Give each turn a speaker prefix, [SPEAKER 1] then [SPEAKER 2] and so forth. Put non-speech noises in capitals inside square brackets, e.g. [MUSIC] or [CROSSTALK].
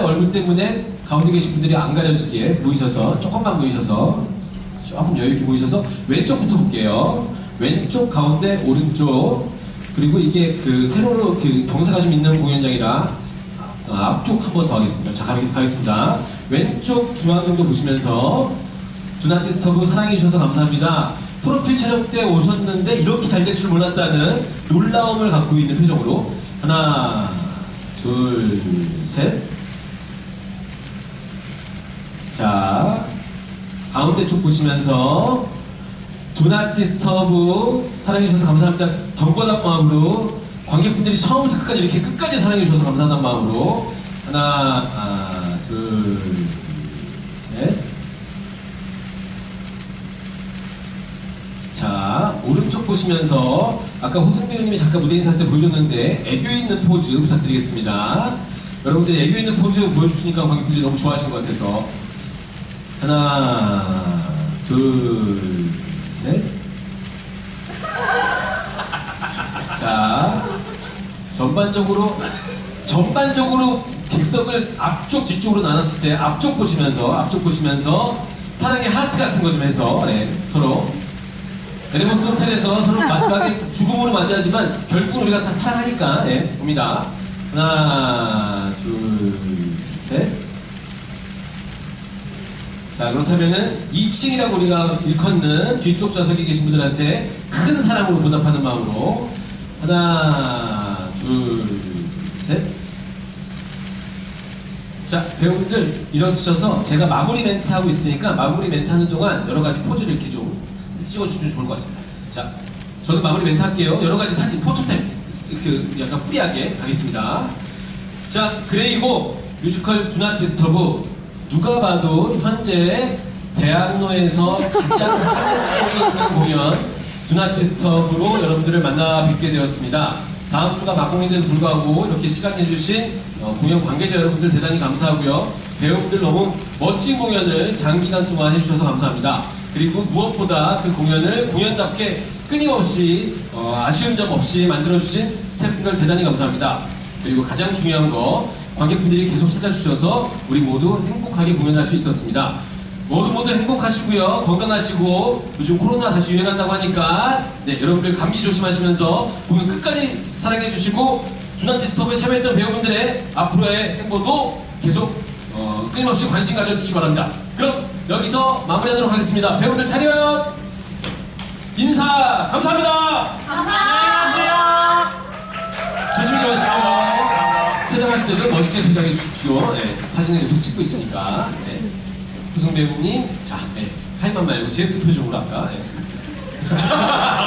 [SPEAKER 1] 얼굴 때문에 가운데 계신 분들이 안 가려지게 모이셔서 조금만 모이셔서 조금 여유 있게 모이셔서 왼쪽부터 볼게요. 왼쪽 가운데 오른쪽 그리고 이게 그 세로로 그 경사가 좀 있는 공연장이라 어, 앞쪽 한 번 더 하겠습니다. 자 가겠- 가겠습니다. 왼쪽 중앙 정도 보시면서 두나티스터브 사랑해 주셔서 감사합니다. 프로필 촬영 때 오셨는데 이렇게 잘 될 줄 몰랐다는 놀라움을 갖고 있는 표정으로 하나 둘 셋. 자, 가운데 쪽 보시면서 두나 디스터브 사랑해주셔서 감사합니다. 경건한 마음으로 관객분들이 처음부터 끝까지 이렇게 끝까지 사랑해주셔서 감사하다는 마음으로 하나, 아, 둘, 셋. 자, 오른쪽 보시면서 아까 호승 배우님이 잠깐 무대 인사 때 보여줬는데 애교 있는 포즈 부탁드리겠습니다. 여러분들이 애교 있는 포즈 보여주시니까 관객분들이 너무 좋아하신 것 같아서 하나, 둘, 셋. 자, 전반적으로 전반적으로 객석을 앞쪽 뒤쪽으로 나눴을 때 앞쪽 보시면서 앞쪽 보시면서 사랑의 하트 같은 거 좀 해서 네, 서로 에레모스 호텔에서 서로 마지막에 죽음으로 맞이하지만 결국은 우리가 사- 사랑하니까 네, 봅니다. 하나, 둘, 셋. 자 그렇다면은 2층이라고 우리가 일컫는 뒤쪽 좌석에 계신 분들한테 큰 사랑으로 보답하는 마음으로 하나 둘셋자 배우분들 일어서셔서 제가 마무리 멘트 하고 있으니까 마무리 멘트 하는 동안 여러 가지 포즈를 이렇게 좀 찍어주시면 좋을 것 같습니다. 자 저는 마무리 멘트 할게요. 여러 가지 사진 포토템 그 약간 프리하게 가겠습니다. 자, 그레이고 뮤지컬 두나 디스터브 누가 봐도 현재 대학로에서 가장 화제성이 있는 공연 두나 디스터브로 여러분들을 만나 뵙게 되었습니다. 다음 주가 막공인데도 불구하고 이렇게 시간 내주신 어, 공연 관계자 여러분들 대단히 감사하고요. 배우분들 너무 멋진 공연을 장기간 동안 해주셔서 감사합니다. 그리고 무엇보다 그 공연을 공연답게 끊임없이 어, 아쉬운 점 없이 만들어주신 스태프분들 대단히 감사합니다. 그리고 가장 중요한 거 관객분들이 계속 찾아주셔서 우리 모두 행복하게 공연할 수 있었습니다. 모두 모두 행복하시고요. 건강하시고 요즘 코로나 다시 유행한다고 하니까 네, 여러분들 감기 조심하시면서 공연 끝까지 사랑해 주시고 두나티스톱에 참여했던 배우분들의 앞으로의 행보도 계속 어, 끊임없이 관심 가져주시기 바랍니다. 그럼 여기서 마무리하도록 하겠습니다. 배우분들 차렷 인사 감사합니다.
[SPEAKER 2] 감사합니다.
[SPEAKER 1] 때도 멋있게 퇴장해 주십시오. 네, 사진을 계속 찍고 있으니까. 네. 후성 배우님, 자, 네, 카이만 말고 제스 표정으로 아까. 네. [LAUGHS]